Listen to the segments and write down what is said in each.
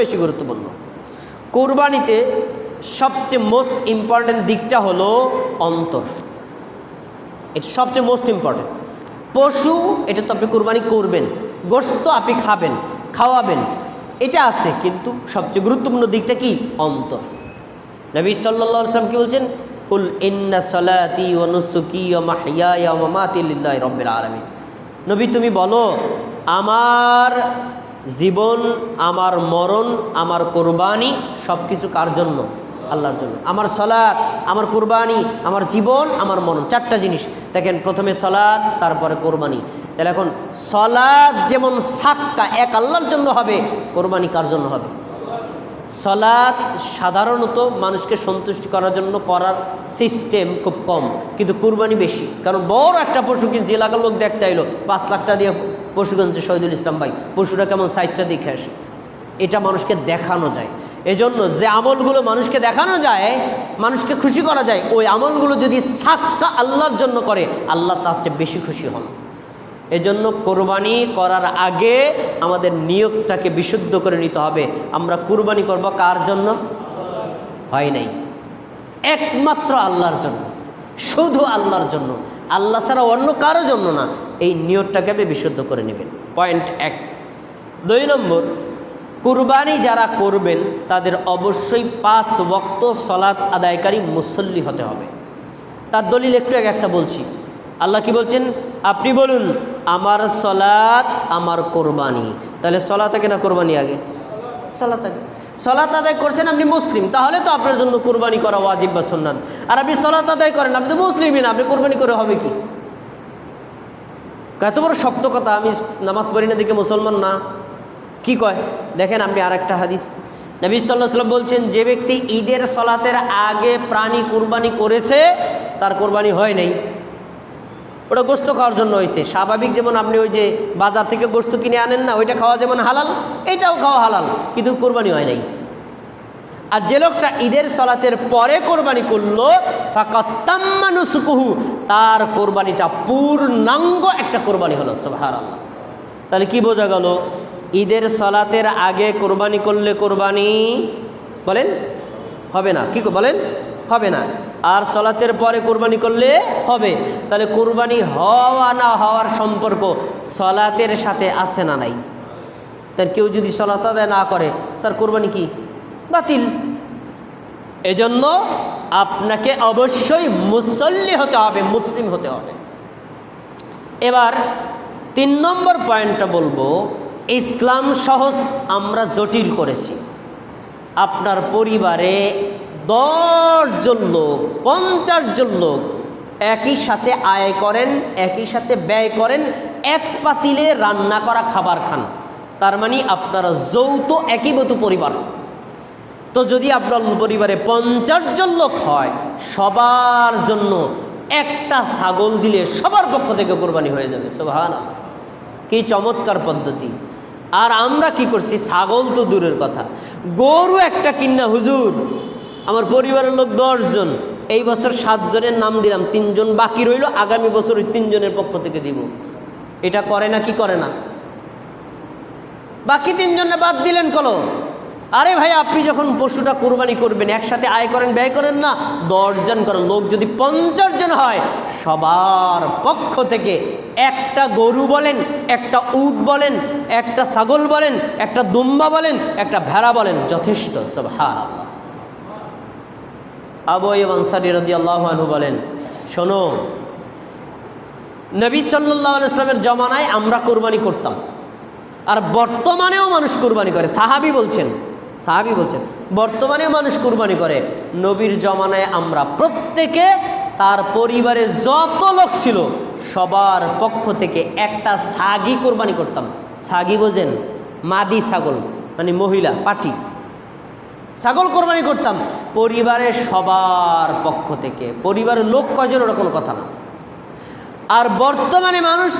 বেশি গুরুত্বপূর্ণ। কোরবানিতে সবচেয়ে মোস্ট ইম্পর্ট্যান্ট দিকটা হলো অন্তর। এটা সবচেয়ে মোস্ট ইম্পর্ট্যান্ট পশু, এটা তো আপনি কোরবানি করবেন গোস্ত আপনি খাবেন, খাওয়াবেন, এটা আছে, কিন্তু সবচেয়ে গুরুত্বপূর্ণ দিকটা কি? অন্তর। নবী সাল্লাম কি বলছেন? কুল ইন্না সালাতি রাব্বিল নবী তুমি বলো, আমার জীবন, আমার মরণ, আমার কোরবানি সব কিছু কার জন্য? আল্লাহর জন্য। আমার সলাৎ আমার কোরবানি, আমার জীবন, আমার মরণ, চারটা জিনিস। দেখেন, প্রথমে সলাৎ তারপরে কোরবানি। তাহলে এখন সলাৎ যেমন সাক্কা এক আল্লাহর জন্য হবে, কোরবানি কার জন্য হবে? সলাৎ সাধারণত মানুষকে সন্তুষ্টি করার জন্য করার সিস্টেম খুব কম। কিন্তু কুরবানি বেশি। কারণ বড় একটা পশু কিনছে, এলাকার লোক দেখতে এলো পাঁচ লাখ টাকা দিয়ে পশু কিনছে শহীদুল ইসলাম ভাই, পশুরা কেমন সাইজটা দেখে আসে। এটা মানুষকে দেখানো যায়। এজন্য যে আমলগুলো মানুষকে দেখানো যায়, মানুষকে খুশি করা যায়, ওই আমলগুলো যদি সাক্কা আল্লাহর জন্য করে, আল্লাহ তার চেয়ে বেশি খুশি হন। এজন্য কোরবানি করার আগে আমাদের নিয়োগটাকে বিশুদ্ধ করে নিতে হবে। আমরা কোরবানি করব কার জন্য? হয় নাই। একমাত্র আল্লাহর জন্য। শুধু আল্লাহর জন্য। আল্লাহ ছাড়া অন্য কারও জন্য না, এই নিয়তটাকে আপনি বিশুদ্ধ করে নেবেন। পয়েন্ট এক। দুই নম্বর, কুরবানি যারা করবেন, তাদের অবশ্যই পাঁচ ওয়াক্ত সলাৎ আদায়কারী মুসল্লি হতে হবে। তার দলিল একটু আগে একটা বলছি। আল্লাহ কি বলছেন? আপনি বলুন, আমার সলাৎ আমার কোরবানি। তাহলে সলাৎ আগে না কোরবানি আগে? সলাৎ আগে সলাৎ আদায় করছেন আপনি মুসলিম, তাহলে তো আপনার জন্য কোরবানি করা ওয়াজিব বা সুন্নাত। আর আপনি সলাত আদায় করেন, আপনি তো মুসলিমই না, আপনি কোরবানি করে হবে কি? এত বড় শক্ত কথা, আমি নামাজ পড়ি না দিকে মুসলমান না? কি কয়? দেখেন আপনি আর একটা হাদিস। নবী সাল্লাহ সাল্লাম বলছেন, যে ব্যক্তি ঈদের সলাতের আগে প্রাণী কুরবানি করেছে, তার কোরবানি হয় নাই। ওটা গোস্ত খাওয়ার জন্য হয়েছে। স্বাভাবিক যেমন আপনি ওই যে বাজার থেকে গোস্ত কিনে আনেন না, ওইটা খাওয়া যেমন হালাল, এটাও খাওয়া হালাল, কিন্তু কোরবানি হয় নাই। আর যে লোকটা ঈদের সলাতের পরে কোরবানি করল ফাঁকাত্তাম্মানুসুকুহু তার কোরবানিটা পূর্ণাঙ্গ একটা কোরবানি হলো সোহার আল্লাহ তাহলে কি বোঝা গেল? ঈদের সলাতের আগে কোরবানি করলে কোরবানি, বলেন? হবে না, কি বলেন? হবে না। আর সলাতের পরে কোরবানি করলে হবে। তাহলে কোরবানি হওয়া না হওয়ার সম্পর্ক সলাতের সাথে আসে না নাই। তার কেউ যদি সলাত আদায় না করে, তার কোরবানি কি? বাতিল। এজন্য আপনাকে অবশ্যই মুসল্লি হতে হবে, মুসলিম হতে হবে। এবার তিন নম্বর পয়েন্টটা বলব, ইসলাম সহজ আমরা জটিল করেছি। আপনার পরিবারে দশজন লোক, পঞ্চাশ জন লোক একই সাথে আয় করেন, একই সাথে ব্যয় করেন, এক পাতিলে রান্না করা খাবার খান। তার মানে আপনারা যৌথ একীভূত পরিবার। তো যদি আপনার পরিবারে পঞ্চাশ জন লোক হয়, সবার জন্য একটা ছাগল দিলে সবার পক্ষ থেকে কোরবানি হয়ে যাবে সোভান কি চমৎকার পদ্ধতি। আর আমরা কি করছি? ছাগল তো দূরের কথা। গরু একটা কিন্না হুজুর আমার পরিবারের লোক দশজন, এই বছর সাতজনের নাম দিলাম, তিনজন বাকি রইল, আগামী বছর ওই তিনজনের পক্ষ থেকে দিব। এটা করে না কি করে না? বাকি তিনজনে বাদ দিলেন কলো। আরে ভাই, আপনি যখন পশুটা কোরবানি করবেন, একসাথে আয় করেন, ব্যয় করেন না, দশজন করেন লোক যদি পঞ্চাশ জন হয়, সবার পক্ষ থেকে একটা গরু বলেন, একটা উট বলেন, একটা ছাগল বলেন, একটা দুম্বা বলেন, একটা ভেড়া বলেন, যথেষ্ট সব হার আল্লাহ আবু আনসারি রদি আল্লাহানহু বলেন, শোনো, নবী সাল্লাহ ইসলামের জমানায় আমরা কোরবানি করতাম। আর বর্তমানেও মানুষ কোরবানি করে। সাহাবি বলছেন সাহাবি বলছেন, বর্তমানেও মানুষ কুরবানি করে। নবীর জমানায় আমরা প্রত্যেকে, তার পরিবারে যত লোক ছিল, সবার পক্ষ থেকে একটা সাগি কোরবানি করতাম। সাগি বোঝেন, মাদি ছাগল মানে মহিলা, পাটি। ছাগল কোরবানি করতাম। পরিবারের সবার পক্ষ থেকে, পরিবারের লোক কজন ওরা কোনো কথা না। আর বর্তমানে মানুষ,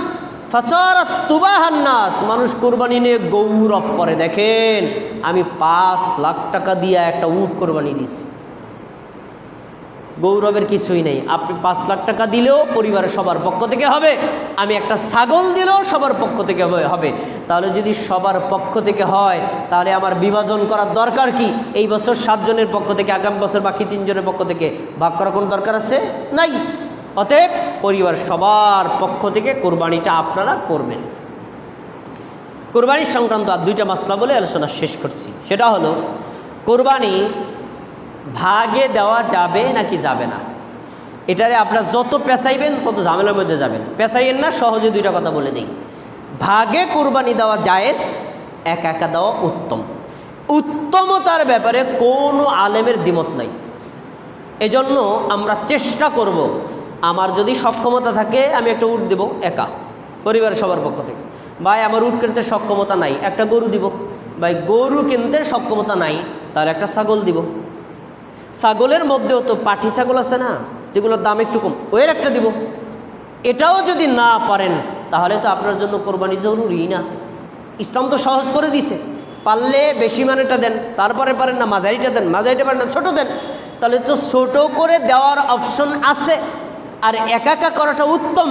ফাসারাত তুবাহান্নাস মানুষ কোরবানি নিয়ে গৌরব করে। দেখেন, আমি পাঁচ লাখ টাকা দিয়ে একটা উট কোরবানি দিছি গৌরবের কিছুই নেই। আপনি পাঁচ লাখ টাকা দিলেও পরিবারের সবার পক্ষ থেকে হবে। আমি একটা ছাগল দিলেও সবার পক্ষ থেকে হবে- তাহলে যদি সবার পক্ষ থেকে হয়, তাহলে আমার বিভাজন করার দরকার কি? এই বছর সাতজনের পক্ষ থেকে, আগামী বছর বাকি তিনজনের পক্ষ থেকে ভাগ করার কোনো দরকার আছে? নাই। অতএব পরিবার সবার পক্ষ থেকে কোরবানিটা আপনারা করবেন। কোরবানির সংক্রান্ত আর দুইটা মাসলা বলে আলোচনা শেষ করছি। সেটা হলো, কোরবানি ভাগে দেওয়া যাবে নাকি যাবে না? এটারে আপনারা যত পেঁচাইবেন, তত ঝামেলার মধ্যে যাবেন। পেঁচাইয়েন না, সহজে দুইটা কথা বলে দিই। ভাগে কোরবানি দেওয়া জায়েজ, একা একা দেওয়া উত্তম। উত্তমতার ব্যাপারে কোনো আলেমের দ্বিমত নাই। এজন্য আমরা চেষ্টা করব, আমার যদি সক্ষমতা থাকে, আমি একটা উট দেব একা, পরিবারের সবার পক্ষ থেকে। ভাই, আমার উট কিনতে সক্ষমতা নাই, একটা গরু দিব। ভাই, গরু কিনতে সক্ষমতা নাই, তার একটা ছাগল দিব। ছাগলের মধ্যেও তো পাঠি ছাগল আছে না, যেগুলোর দাম একটু কম। ওয়ের একটা দিব। এটাও যদি না পারেন, তাহলে তো আপনার জন্য কোরবানি জরুরি না। ইসলাম তো সহজ করে দিছে। পারলে বেশি মানেটা দেন, তারপরে পারেন না, মাঝারিটা দেন, মাঝারিটা পারেন না, ছোটো দেন। তাহলে তো ছোট করে দেওয়ার অপশন আছে। আর একা একা করাটা উত্তম।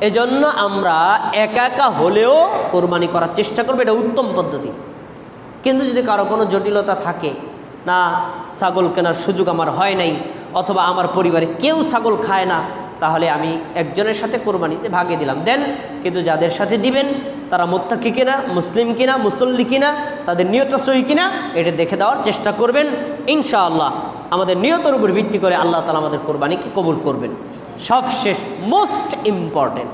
এজন্য আমরা একা একা হলেও কোরবানি করার চেষ্টা করব, এটা উত্তম পদ্ধতি। কিন্তু যদি কারও কোনো জটিলতা থাকে না, ছাগল কেনার সুযোগ আমার হয় নাই, অথবা আমার পরিবারে কেউ ছাগল খায় না, তাহলে আমি একজনের সাথে কোরবানিতে ভাগে দিলাম। দেন, কিন্তু যাদের সাথে দিবেন, তারা মোত্তাকি কিনা, মুসলিম কিনা, মুসল্লি কিনা, তাদের নিয়তটা সহি কিনা, এটা দেখে দেওয়ার চেষ্টা করবেন, ইনশাআল্লাহ। আমাদের নিয়তের উপর ভিত্তি করে আল্লাহ তালা আমাদের কোরবানিকে কবুল করবেন। সবশেষ মোস্ট ইম্পর্টেন্ট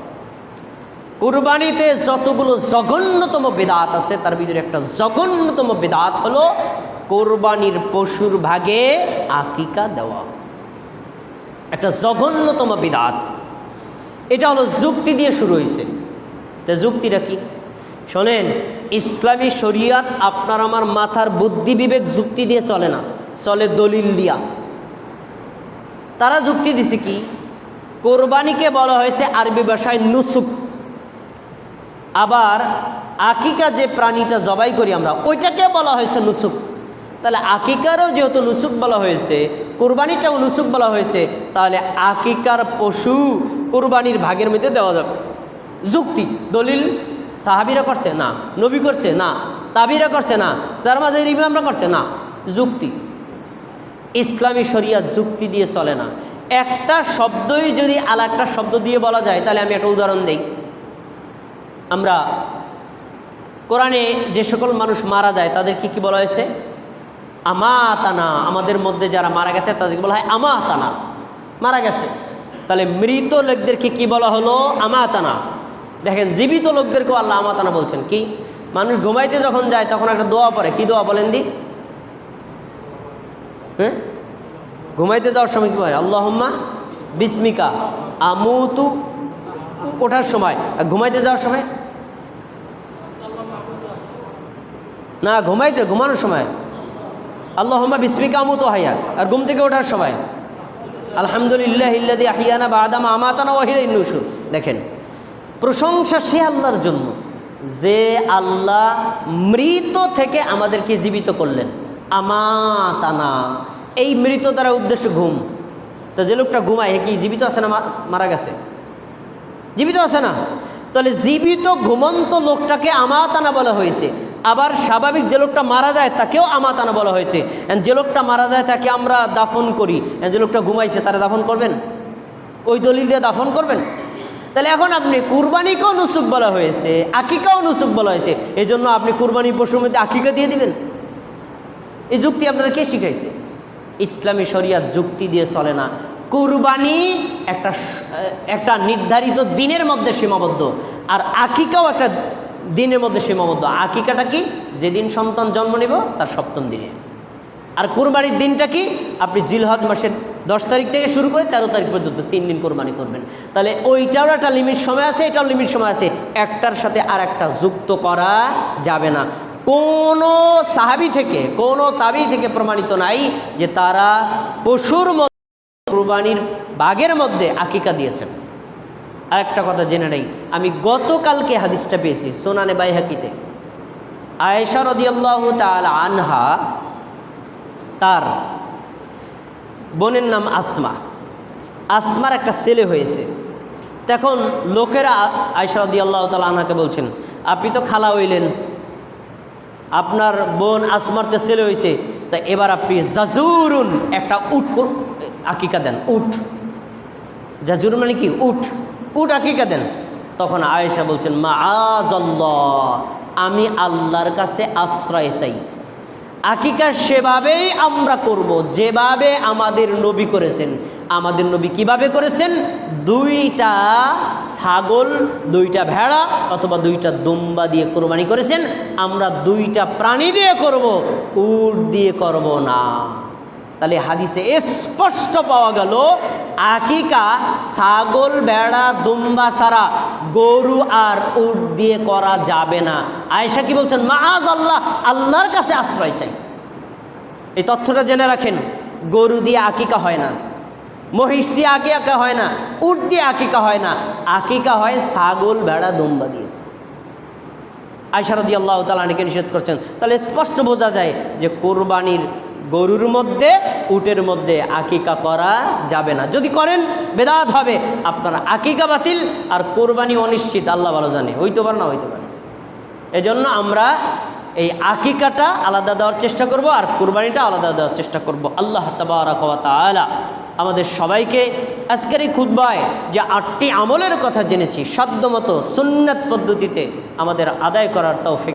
কুরবানিতে যতগুলো জঘন্যতম বেদাত আছে, তার ভিতরে একটা জঘন্যতম বেদাত হলো কোরবানির পশুর ভাগে আকিকা দেওয়া। একটা জঘন্যতম বিদাত। এটা হলো যুক্তি দিয়ে শুরু হয়েছে। তা যুক্তিটা কি? শোনেন, ইসলামী শরিয়াত আপনার আমার মাথার বুদ্ধি বিবেক যুক্তি দিয়ে চলে না, চলে দলিল দিয়া। তারা যুক্তি দিছে কি? কোরবানিকে বলা হয়েছে আরবি ভাষায় নুসুক। আবার আকিকা যে প্রাণীটা জবাই করি আমরা, ওইটাকে বলা হয়েছে নুসুক। তাহলে আকিকারও যেহেতু নুসুক বলা হয়েছে, কোরবানিটাও নুসুক বলা হয়েছে, তাহলে আকিকার পশু কোরবানির ভাগের মধ্যে দেওয়া যাবে। যুক্তি, দলিল সাহাবিরা করছে না, নবী করছে না, তাবিরা করছে না সারমাজের ইমামরা করছে না, যুক্তি। ইসলামী শরিয়া যুক্তি দিয়ে চলে না। একটা শব্দই যদি আর একটা শব্দ দিয়ে বলা যায়, তাহলে আমি একটা উদাহরণ দিই। আমরা কোরআনে যে সকল মানুষ মারা যায়, তাদের কি কি বলা হয়েছে? আমাতানা, আমাদের মধ্যে যারা মারা গেছে, তাদেরকে বলা হয় আমাতানা। মারা গেছে। তাহলে মৃত লোকদেরকে কি বলা হলো? আমাতানা। দেখেন, জীবিত লোকদেরকেও আল্লাহ আমাতানা বলছেন। কি? মানুষ ঘুমাইতে যখন যায়, তখন একটা দোয়া পড়ে। কি দোয়া বলেন দি? হ্যাঁ? ঘুমাইতে যাওয়ার সময় কি হয় আল্লাহম্মা বিস্মিকা, আমুতু ওঠার সময়। আর ঘুমাইতে যাওয়ার সময়? না, ঘুমাইতে, ঘুমানোর সময়। আল্লাহম্মা বিস্মিকা আমুতু হাইয়া আর ঘুম থেকে ওঠার সময়, আলহামদুলিল্লাহ ইল্লাদি আহিয়ানা বা আদাম আমাতানা ওয়াহিলা ইন্নুসুর দেখেন, প্রশংসা সে আল্লাহর জন্য যে আল্লাহ মৃত থেকে আমাদেরকে জীবিত করলেন। আমাতানা, এই মৃত দ্বারা উদ্দেশ্য ঘুম। তো যে লোকটা ঘুমায় কি জীবিত আছে না মারা গেছে? জীবিত আছে না? তাহলে জীবিত ঘুমন্ত লোকটাকে আমাতানা বলা হয়েছে। আবার স্বাভাবিক যে লোকটা মারা যায়, তাকেও আমাতানা বলা হয়েছে। যে লোকটা মারা যায়, তাকে আমরা দাফন করি। যে লোকটা ঘুমাইছে, তারা দাফন করবেন? ওই দলিল দিয়ে দাফন করবেন? তাহলে এখন আপনি কুরবানিকেও নুসুক বলা হয়েছে, আকিকাও নুসুক বলা হয়েছে। এই জন্য আপনি কুরবানি পশুর মধ্যে আকিকা দিয়ে দিবেন। এই যুক্তি আপনারা কে শিখাইছে? ইসলামী শরিয়াত যুক্তি দিয়ে চলে না। কুরবানি একটা একটা নির্ধারিত দিনের মধ্যে সীমাবদ্ধ। আর আকিকাও একটা দিনের মধ্যে সীমাবদ্ধ আকিকাটা কি? যেদিন সন্তান জন্ম নেব, তার সপ্তম দিনে। আর কোরবানির দিনটা কি? আপনি জিলহজ মাসের দশ তারিখ থেকে শুরু করে তেরো তারিখ পর্যন্ত তিন দিন কোরবানি করবেন। তাহলে ওইটারও একটা লিমিট সময় আছে এটাও লিমিট সময় আছে। একটার সাথে আর একটা যুক্ত করা যাবে না। কোনো সাহাবি থেকে, কোনো তাবি থেকে প্রমাণিত নাই যে তারা পশুর মধ্যে কোরবানির বাঘের মধ্যে আকিকা দিয়েছেন। আরেকটা কথা জেনে নেই। আমি গতকালকে হাদিসটা পেয়েছি সোনানে বাইহাকিতে। আয়েশা রদিয়াল্লাহ তাল আনহা, তার বোনের নাম আসমা। আসমার একটা ছেলে হয়েছে। তখন লোকেরা আয়সারদি আল্লাহ তালা আনহাকে বলছেন, আপনি তো খালা হইলেন। আপনার বোন আসমার আসমারতে ছেলে হয়েছে তা এবার আপনি জাজুরুন একটা উট আকিকা দেন, উট। জাজুর মানে কি? উট। উট আকিকা দেন? তখন আয়েশা বলছেন মা আল্লাহ আমি আল্লাহর কাছে আশ্রয় চাই। আকিকা সেভাবেই আমরা করব, যেভাবে আমাদের নবী করেছেন। আমাদের নবী কীভাবে করেছেন? দুইটা ছাগল, দুইটা ভেড়া অথবা দুইটা দুম্বা দিয়ে কোরবানি করেছেন। আমরা দুইটা প্রাণী দিয়ে করব, উট দিয়ে করব না। তাহলে হাদিসে স্পষ্ট পাওয়া গেল, আকিকা, ছাগল বেড়া দুম্বা ছাড়া গরু আর উট দিয়ে করা যাবে না। আয়েশা কি বলছেন? মাহাজ আল্লাহ, আল্লাহর কাছে আশ্রয় চাই। এই তথ্যটা জেনে রাখেন, গরু দিয়ে আকিকা হয় না, মহিষ দিয়ে আঁকি আঁকা হয় না, উট দিয়ে আকিকা হয় না। আকিকা হয় ছাগল, ভেড়া, দুম্বা দিয়ে। আয়সারদি আল্লাহ তালানিকে নিষেধ করছেন? তাহলে স্পষ্ট বোঝা যায় যে কোরবানির গরুর মধ্যে, উটের মধ্যে আকিকা করা যাবে না। যদি করেন, বেদাত হবে। আপনার আকিকা বাতিল আর কোরবানি অনিশ্চিত, আল্লাহ ভালো জানে। হইতে পারে না হইতে পারে। এজন্য আমরা এই আকিকাটা আলাদা দেওয়ার চেষ্টা করব আর কোরবানিটা আলাদা দেওয়ার চেষ্টা করব। আল্লাহ তালা আমাদের সবাইকে আজকের এই খুদ্বায় যে আটটি আমলের কথা জেনেছি, সাধ্যমতো সুন্নাত পদ্ধতিতে আমাদের আদায় করার তৌফিক